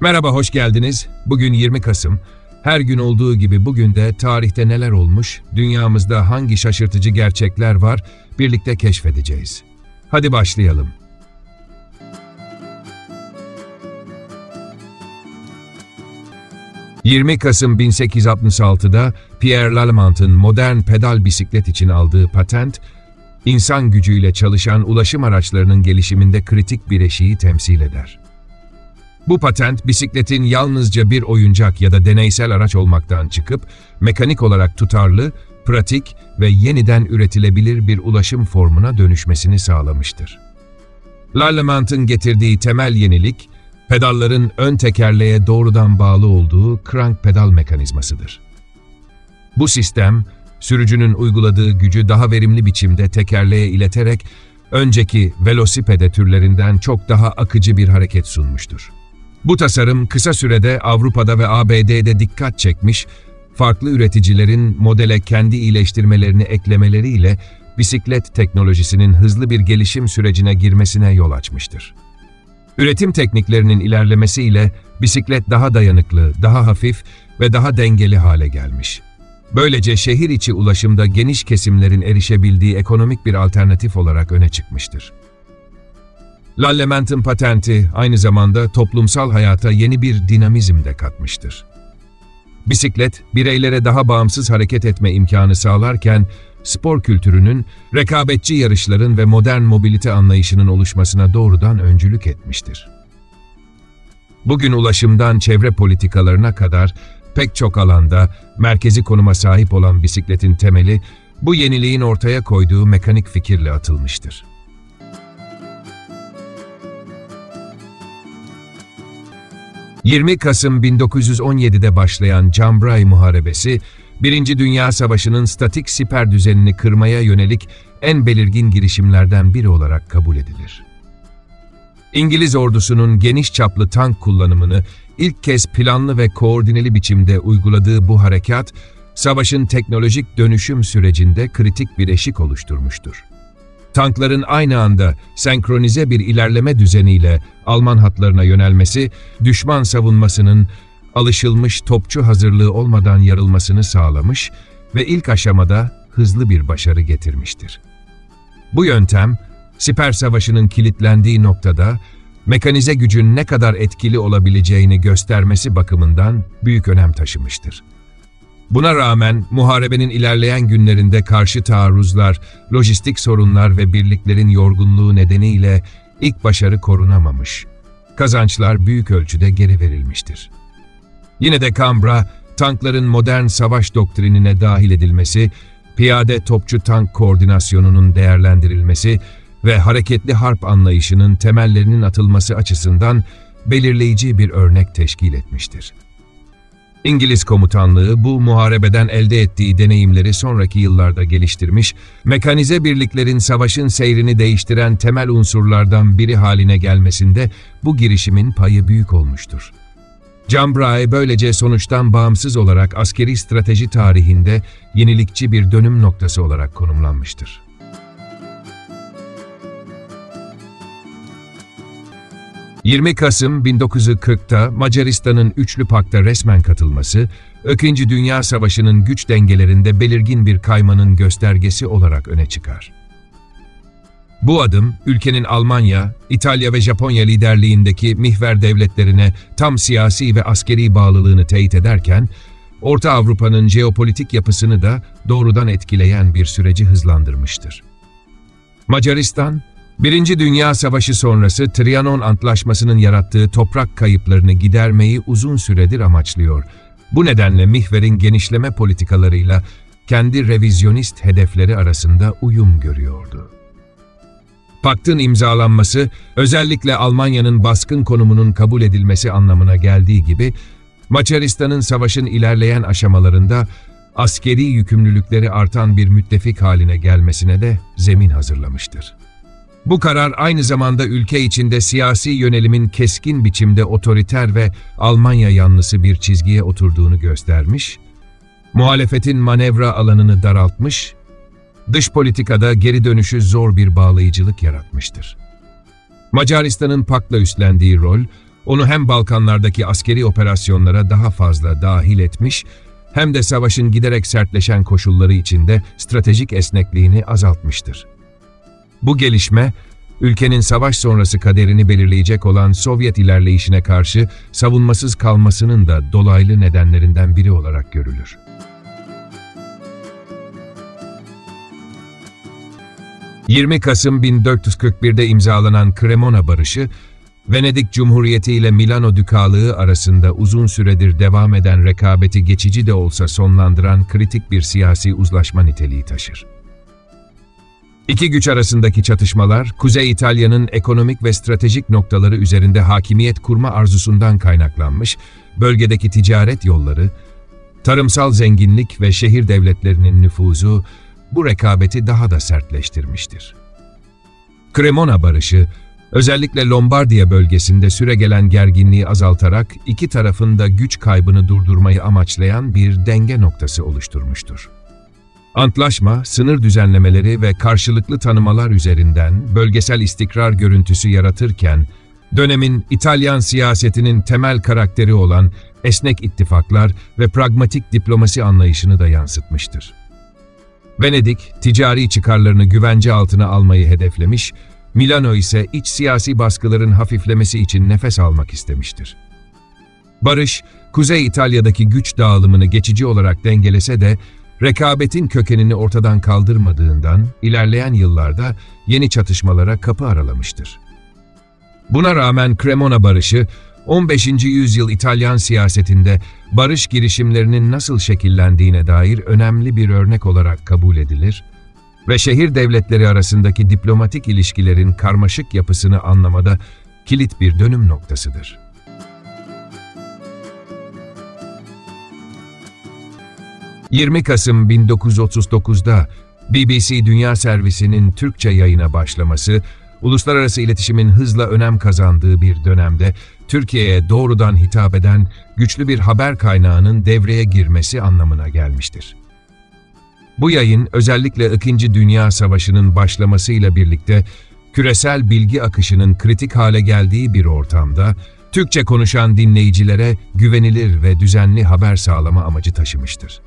Merhaba, hoş geldiniz. Bugün 20 Kasım. Her gün olduğu gibi bugün de tarihte neler olmuş, dünyamızda hangi şaşırtıcı gerçekler var birlikte keşfedeceğiz. Hadi başlayalım. ...20 Kasım 1866'da Pierre Lallemant'ın modern pedal bisiklet için aldığı patent, insan gücüyle çalışan ulaşım araçlarının gelişiminde kritik bir eşiği temsil eder. Bu patent bisikletin yalnızca bir oyuncak ya da deneysel araç olmaktan çıkıp mekanik olarak tutarlı, pratik ve yeniden üretilebilir bir ulaşım formuna dönüşmesini sağlamıştır. Lallemant'ın getirdiği temel yenilik, pedalların ön tekerleğe doğrudan bağlı olduğu crank pedal mekanizmasıdır. Bu sistem, sürücünün uyguladığı gücü daha verimli biçimde tekerleğe ileterek önceki velosipede türlerinden çok daha akıcı bir hareket sunmuştur. Bu tasarım kısa sürede Avrupa'da ve ABD'de dikkat çekmiş, farklı üreticilerin modele kendi iyileştirmelerini eklemeleriyle bisiklet teknolojisinin hızlı bir gelişim sürecine girmesine yol açmıştır. Üretim tekniklerinin ilerlemesiyle bisiklet daha dayanıklı, daha hafif ve daha dengeli hale gelmiş. Böylece şehir içi ulaşımda geniş kesimlerin erişebildiği ekonomik bir alternatif olarak öne çıkmıştır. Lallement'in patenti aynı zamanda toplumsal hayata yeni bir dinamizm de katmıştır. Bisiklet, bireylere daha bağımsız hareket etme imkanı sağlarken, spor kültürünün, rekabetçi yarışların ve modern mobilite anlayışının oluşmasına doğrudan öncülük etmiştir. Bugün ulaşımdan çevre politikalarına kadar pek çok alanda merkezi konuma sahip olan bisikletin temeli, bu yeniliğin ortaya koyduğu mekanik fikirle atılmıştır. 20 Kasım 1917'de başlayan Cambrai Muharebesi, Birinci Dünya Savaşı'nın statik siper düzenini kırmaya yönelik en belirgin girişimlerden biri olarak kabul edilir. İngiliz ordusunun geniş çaplı tank kullanımını ilk kez planlı ve koordineli biçimde uyguladığı bu harekat, savaşın teknolojik dönüşüm sürecinde kritik bir eşik oluşturmuştur. Tankların aynı anda senkronize bir ilerleme düzeniyle Alman hatlarına yönelmesi, düşman savunmasının alışılmış topçu hazırlığı olmadan yarılmasını sağlamış ve ilk aşamada hızlı bir başarı getirmiştir. Bu yöntem, siper savaşının kilitlendiği noktada mekanize gücün ne kadar etkili olabileceğini göstermesi bakımından büyük önem taşımıştır. Buna rağmen muharebenin ilerleyen günlerinde karşı taarruzlar, lojistik sorunlar ve birliklerin yorgunluğu nedeniyle ilk başarı korunamamış. Kazançlar büyük ölçüde geri verilmiştir. Yine de Cambra, tankların modern savaş doktrinine dahil edilmesi, piyade topçu tank koordinasyonunun değerlendirilmesi ve hareketli harp anlayışının temellerinin atılması açısından belirleyici bir örnek teşkil etmiştir. İngiliz komutanlığı bu muharebeden elde ettiği deneyimleri sonraki yıllarda geliştirmiş, mekanize birliklerin savaşın seyrini değiştiren temel unsurlardan biri haline gelmesinde bu girişimin payı büyük olmuştur. Cambrai böylece sonuçtan bağımsız olarak askeri strateji tarihinde yenilikçi bir dönüm noktası olarak konumlanmıştır. 20 Kasım 1940'ta Macaristan'ın Üçlü Pakta resmen katılması, İkinci Dünya Savaşı'nın güç dengelerinde belirgin bir kaymanın göstergesi olarak öne çıkar. Bu adım, ülkenin Almanya, İtalya ve Japonya liderliğindeki mihver devletlerine tam siyasi ve askeri bağlılığını teyit ederken, Orta Avrupa'nın jeopolitik yapısını da doğrudan etkileyen bir süreci hızlandırmıştır. Macaristan, Birinci Dünya Savaşı sonrası Trianon Antlaşması'nın yarattığı toprak kayıplarını gidermeyi uzun süredir amaçlıyor. Bu nedenle Mihver'in genişleme politikalarıyla kendi revizyonist hedefleri arasında uyum görüyordu. Paktın imzalanması, özellikle Almanya'nın baskın konumunun kabul edilmesi anlamına geldiği gibi, Macaristan'ın savaşın ilerleyen aşamalarında askeri yükümlülükleri artan bir müttefik haline gelmesine de zemin hazırlamıştır. Bu karar aynı zamanda ülke içinde siyasi yönelimin keskin biçimde otoriter ve Almanya yanlısı bir çizgiye oturduğunu göstermiş, muhalefetin manevra alanını daraltmış, dış politikada geri dönüşü zor bir bağlayıcılık yaratmıştır. Macaristan'ın pakla üstlendiği rol, onu hem Balkanlardaki askeri operasyonlara daha fazla dahil etmiş, hem de savaşın giderek sertleşen koşulları içinde stratejik esnekliğini azaltmıştır. Bu gelişme, ülkenin savaş sonrası kaderini belirleyecek olan Sovyet ilerleyişine karşı savunmasız kalmasının da dolaylı nedenlerinden biri olarak görülür. ...20 Kasım 1441'de imzalanan Cremona Barışı, Venedik Cumhuriyeti ile Milano Dükalığı arasında uzun süredir devam eden rekabeti geçici de olsa sonlandıran kritik bir siyasi uzlaşma niteliği taşır. İki güç arasındaki çatışmalar, Kuzey İtalya'nın ekonomik ve stratejik noktaları üzerinde hakimiyet kurma arzusundan kaynaklanmış, bölgedeki ticaret yolları, tarımsal zenginlik ve şehir devletlerinin nüfuzu bu rekabeti daha da sertleştirmiştir. Cremona Barışı, özellikle Lombardiya bölgesinde süregelen gerginliği azaltarak iki tarafın da güç kaybını durdurmayı amaçlayan bir denge noktası oluşturmuştur. Antlaşma, sınır düzenlemeleri ve karşılıklı tanımalar üzerinden bölgesel istikrar görüntüsü yaratırken, dönemin İtalyan siyasetinin temel karakteri olan esnek ittifaklar ve pragmatik diplomasi anlayışını da yansıtmıştır. Venedik, ticari çıkarlarını güvence altına almayı hedeflemiş, Milano ise iç siyasi baskıların hafiflemesi için nefes almak istemiştir. Barış, Kuzey İtalya'daki güç dağılımını geçici olarak dengelese de, rekabetin kökenini ortadan kaldırmadığından ilerleyen yıllarda yeni çatışmalara kapı aralamıştır. Buna rağmen Cremona Barışı, 15. yüzyıl İtalyan siyasetinde barış girişimlerinin nasıl şekillendiğine dair önemli bir örnek olarak kabul edilir ve şehir devletleri arasındaki diplomatik ilişkilerin karmaşık yapısını anlamada kilit bir dönüm noktasıdır. 20 Kasım 1939'da BBC Dünya Servisi'nin Türkçe yayına başlaması, uluslararası iletişimin hızla önem kazandığı bir dönemde Türkiye'ye doğrudan hitap eden güçlü bir haber kaynağının devreye girmesi anlamına gelmiştir. Bu yayın özellikle İkinci Dünya Savaşı'nın başlamasıyla birlikte küresel bilgi akışının kritik hale geldiği bir ortamda Türkçe konuşan dinleyicilere güvenilir ve düzenli haber sağlama amacı taşımıştır.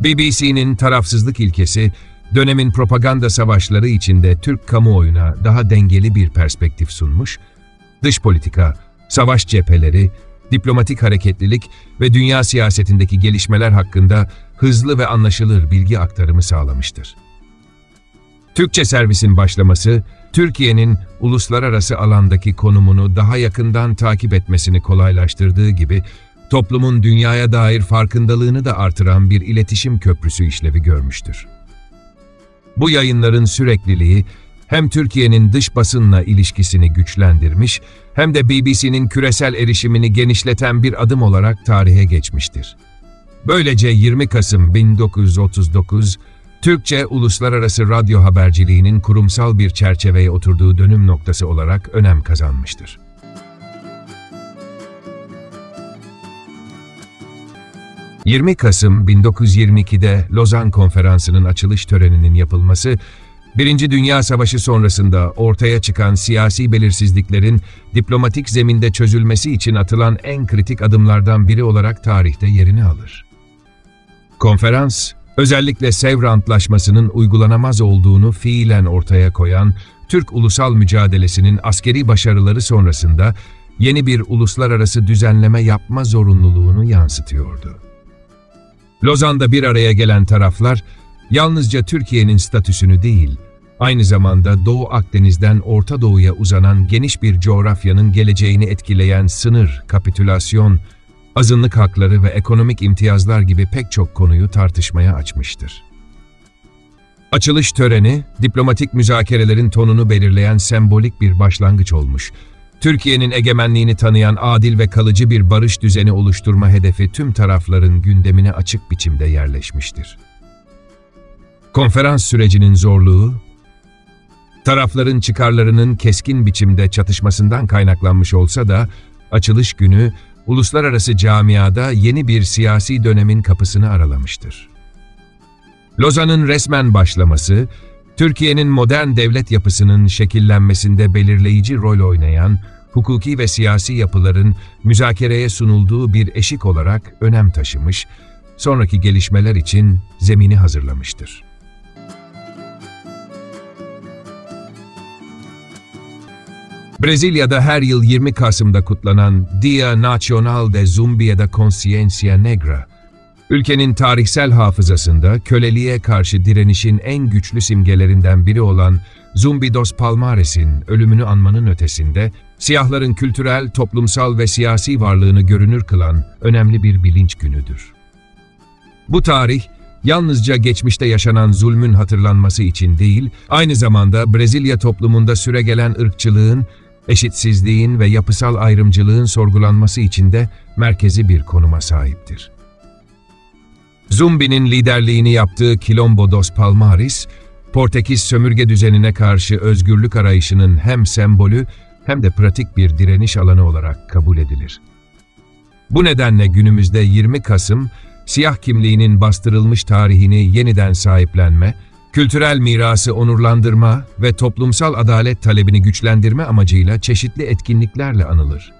BBC'nin tarafsızlık ilkesi, dönemin propaganda savaşları içinde Türk kamuoyuna daha dengeli bir perspektif sunmuş, dış politika, savaş cepheleri, diplomatik hareketlilik ve dünya siyasetindeki gelişmeler hakkında hızlı ve anlaşılır bilgi aktarımı sağlamıştır. Türkçe servisin başlaması, Türkiye'nin uluslararası alandaki konumunu daha yakından takip etmesini kolaylaştırdığı gibi, toplumun dünyaya dair farkındalığını da artıran bir iletişim köprüsü işlevi görmüştür. Bu yayınların sürekliliği, hem Türkiye'nin dış basınla ilişkisini güçlendirmiş, hem de BBC'nin küresel erişimini genişleten bir adım olarak tarihe geçmiştir. Böylece 20 Kasım 1939, Türkçe uluslararası radyo haberciliğinin kurumsal bir çerçeveye oturduğu dönüm noktası olarak önem kazanmıştır. ...20 Kasım 1922'de Lozan Konferansı'nın açılış töreninin yapılması... ...Birinci Dünya Savaşı sonrasında ortaya çıkan siyasi belirsizliklerin... ...diplomatik zeminde çözülmesi için atılan en kritik adımlardan biri olarak tarihte yerini alır. Konferans, özellikle Sevr Antlaşması'nın uygulanamaz olduğunu fiilen ortaya koyan Türk ulusal mücadelesinin askeri başarıları sonrasında yeni bir uluslararası düzenleme yapma zorunluluğunu yansıtıyordu. Lozan'da bir araya gelen taraflar, yalnızca Türkiye'nin statüsünü değil, aynı zamanda Doğu Akdeniz'den Orta Doğu'ya uzanan geniş bir coğrafyanın geleceğini etkileyen sınır, kapitülasyon, azınlık hakları ve ekonomik imtiyazlar gibi pek çok konuyu tartışmaya açmıştır. Açılış töreni, diplomatik müzakerelerin tonunu belirleyen sembolik bir başlangıç olmuş. Türkiye'nin egemenliğini tanıyan adil ve kalıcı bir barış düzeni oluşturma hedefi tüm tarafların gündemine açık biçimde yerleşmiştir. Konferans sürecinin zorluğu, tarafların çıkarlarının keskin biçimde çatışmasından kaynaklanmış olsa da, açılış günü uluslararası camiada yeni bir siyasi dönemin kapısını aralamıştır. Lozan'ın resmen başlaması, Türkiye'nin modern devlet yapısının şekillenmesinde belirleyici rol oynayan, hukuki ve siyasi yapıların müzakereye sunulduğu bir eşik olarak önem taşımış, sonraki gelişmeler için zemini hazırlamıştır. Brezilya'da her yıl 20 Kasım'da kutlanan Dia Nacional de Zumbi da Consciência Negra, ülkenin tarihsel hafızasında köleliğe karşı direnişin en güçlü simgelerinden biri olan Zumbi dos Palmares'in ölümünü anmanın ötesinde, siyahların kültürel, toplumsal ve siyasi varlığını görünür kılan önemli bir bilinç günüdür. Bu tarih, yalnızca geçmişte yaşanan zulmün hatırlanması için değil, aynı zamanda Brezilya toplumunda süregelen ırkçılığın, eşitsizliğin ve yapısal ayrımcılığın sorgulanması için de merkezi bir konuma sahiptir. Zumbi'nin liderliğini yaptığı Quilombo dos Palmares, Portekiz sömürge düzenine karşı özgürlük arayışının hem sembolü hem de pratik bir direniş alanı olarak kabul edilir. Bu nedenle günümüzde 20 Kasım, siyah kimliğinin bastırılmış tarihini yeniden sahiplenme, kültürel mirası onurlandırma ve toplumsal adalet talebini güçlendirme amacıyla çeşitli etkinliklerle anılır.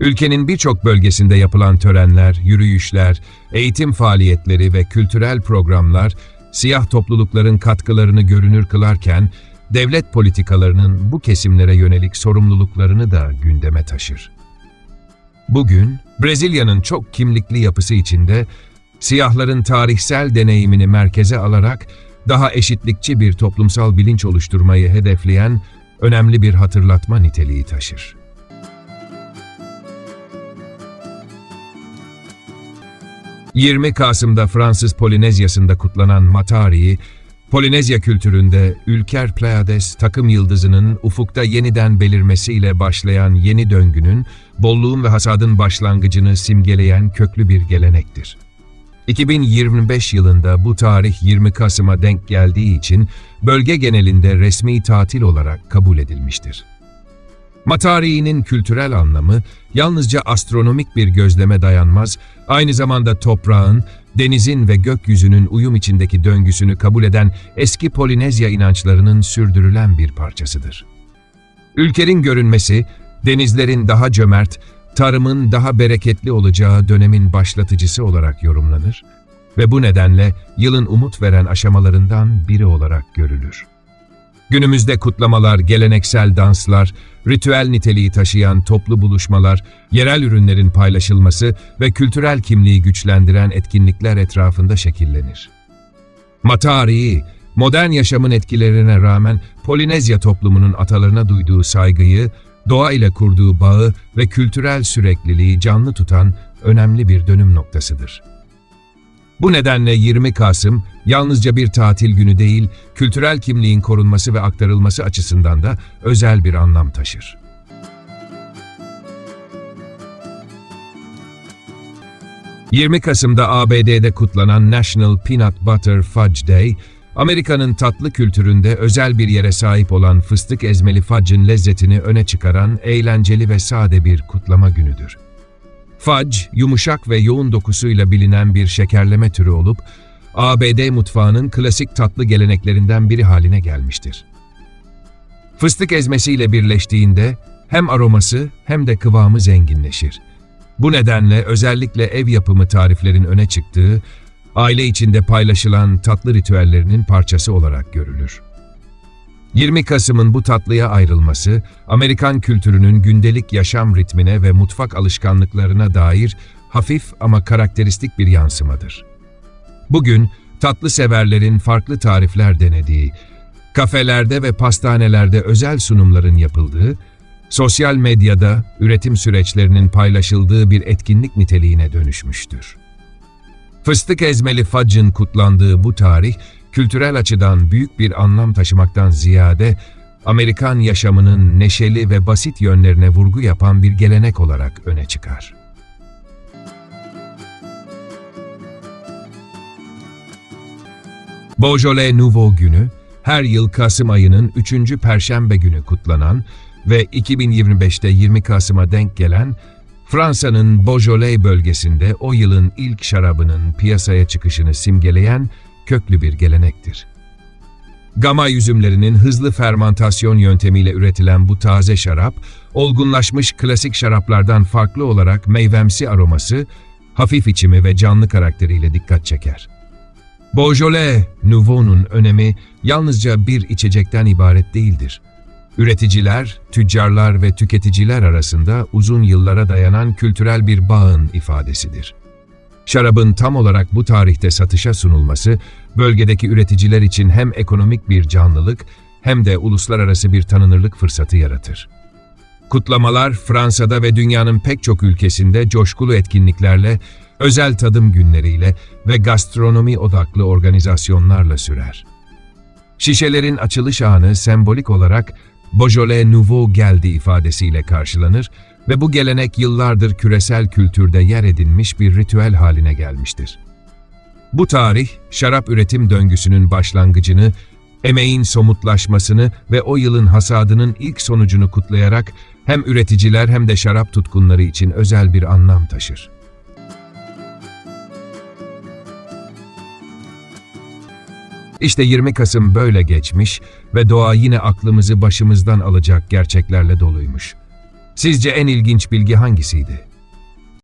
Ülkenin birçok bölgesinde yapılan törenler, yürüyüşler, eğitim faaliyetleri ve kültürel programlar siyah toplulukların katkılarını görünür kılarken, devlet politikalarının bu kesimlere yönelik sorumluluklarını da gündeme taşır. Bugün, Brezilya'nın çok kimlikli yapısı içinde, siyahların tarihsel deneyimini merkeze alarak daha eşitlikçi bir toplumsal bilinç oluşturmayı hedefleyen önemli bir hatırlatma niteliği taşır. ...20 Kasım'da Fransız Polinezyası'nda kutlanan Matari'yi, Polinezya kültüründe Ülker Pleiades takım yıldızının ufukta yeniden belirmesiyle başlayan yeni döngünün, bolluğun ve hasadın başlangıcını simgeleyen köklü bir gelenektir. 2025 yılında bu tarih 20 Kasım'a denk geldiği için bölge genelinde resmi tatil olarak kabul edilmiştir. Matari'nin kültürel anlamı yalnızca astronomik bir gözleme dayanmaz, aynı zamanda toprağın, denizin ve gökyüzünün uyum içindeki döngüsünü kabul eden eski Polinezya inançlarının sürdürülen bir parçasıdır. Ülkenin görünmesi, denizlerin daha cömert, tarımın daha bereketli olacağı dönemin başlatıcısı olarak yorumlanır ve bu nedenle yılın umut veren aşamalarından biri olarak görülür. Günümüzde kutlamalar, geleneksel danslar, ritüel niteliği taşıyan toplu buluşmalar, yerel ürünlerin paylaşılması ve kültürel kimliği güçlendiren etkinlikler etrafında şekillenir. Matari, modern yaşamın etkilerine rağmen Polinezya toplumunun atalarına duyduğu saygıyı, doğa ile kurduğu bağı ve kültürel sürekliliği canlı tutan önemli bir dönüm noktasıdır. Bu nedenle 20 Kasım yalnızca bir tatil günü değil, kültürel kimliğin korunması ve aktarılması açısından da özel bir anlam taşır. ...20 Kasım'da ABD'de kutlanan National Peanut Butter Fudge Day, Amerika'nın tatlı kültüründe özel bir yere sahip olan fıstık ezmeli fudge'ın lezzetini öne çıkaran eğlenceli ve sade bir kutlama günüdür. Fudge, yumuşak ve yoğun dokusuyla bilinen bir şekerleme türü olup, ABD mutfağının klasik tatlı geleneklerinden biri haline gelmiştir. Fıstık ezmesiyle birleştiğinde hem aroması hem de kıvamı zenginleşir. Bu nedenle özellikle ev yapımı tariflerin öne çıktığı, aile içinde paylaşılan tatlı ritüellerinin parçası olarak görülür. 20 Kasım'ın bu tatlıya ayrılması, Amerikan kültürünün gündelik yaşam ritmine ve mutfak alışkanlıklarına dair hafif ama karakteristik bir yansımadır. Bugün tatlı severlerin farklı tarifler denediği, kafelerde ve pastanelerde özel sunumların yapıldığı, sosyal medyada üretim süreçlerinin paylaşıldığı bir etkinlik niteliğine dönüşmüştür. Fıstık ezmeli fudge'ın kutlandığı bu tarih, kültürel açıdan büyük bir anlam taşımaktan ziyade, Amerikan yaşamının neşeli ve basit yönlerine vurgu yapan bir gelenek olarak öne çıkar. Beaujolais Nouveau Günü, her yıl Kasım ayının 3. Perşembe günü kutlanan ve 2025'te 20 Kasım'a denk gelen Fransa'nın Beaujolais bölgesinde o yılın ilk şarabının piyasaya çıkışını simgeleyen köklü bir gelenektir. Gama üzümlerinin hızlı fermantasyon yöntemiyle üretilen bu taze şarap, olgunlaşmış klasik şaraplardan farklı olarak meyvemsi aroması, hafif içimi ve canlı karakteriyle dikkat çeker. Beaujolais Nouveau'nun önemi yalnızca bir içecekten ibaret değildir. Üreticiler, tüccarlar ve tüketiciler arasında uzun yıllara dayanan kültürel bir bağın ifadesidir. Şarabın tam olarak bu tarihte satışa sunulması, bölgedeki üreticiler için hem ekonomik bir canlılık hem de uluslararası bir tanınırlık fırsatı yaratır. Kutlamalar Fransa'da ve dünyanın pek çok ülkesinde coşkulu etkinliklerle, özel tadım günleriyle ve gastronomi odaklı organizasyonlarla sürer. Şişelerin açılış anı sembolik olarak Beaujolais Nouveau geldi ifadesiyle karşılanır ve bu gelenek yıllardır küresel kültürde yer edinmiş bir ritüel haline gelmiştir. Bu tarih, şarap üretim döngüsünün başlangıcını, emeğin somutlaşmasını ve o yılın hasadının ilk sonucunu kutlayarak hem üreticiler hem de şarap tutkunları için özel bir anlam taşır. İşte 20 Kasım böyle geçmiş ve doğa yine aklımızı başımızdan alacak gerçeklerle doluymuş. Sizce en ilginç bilgi hangisiydi?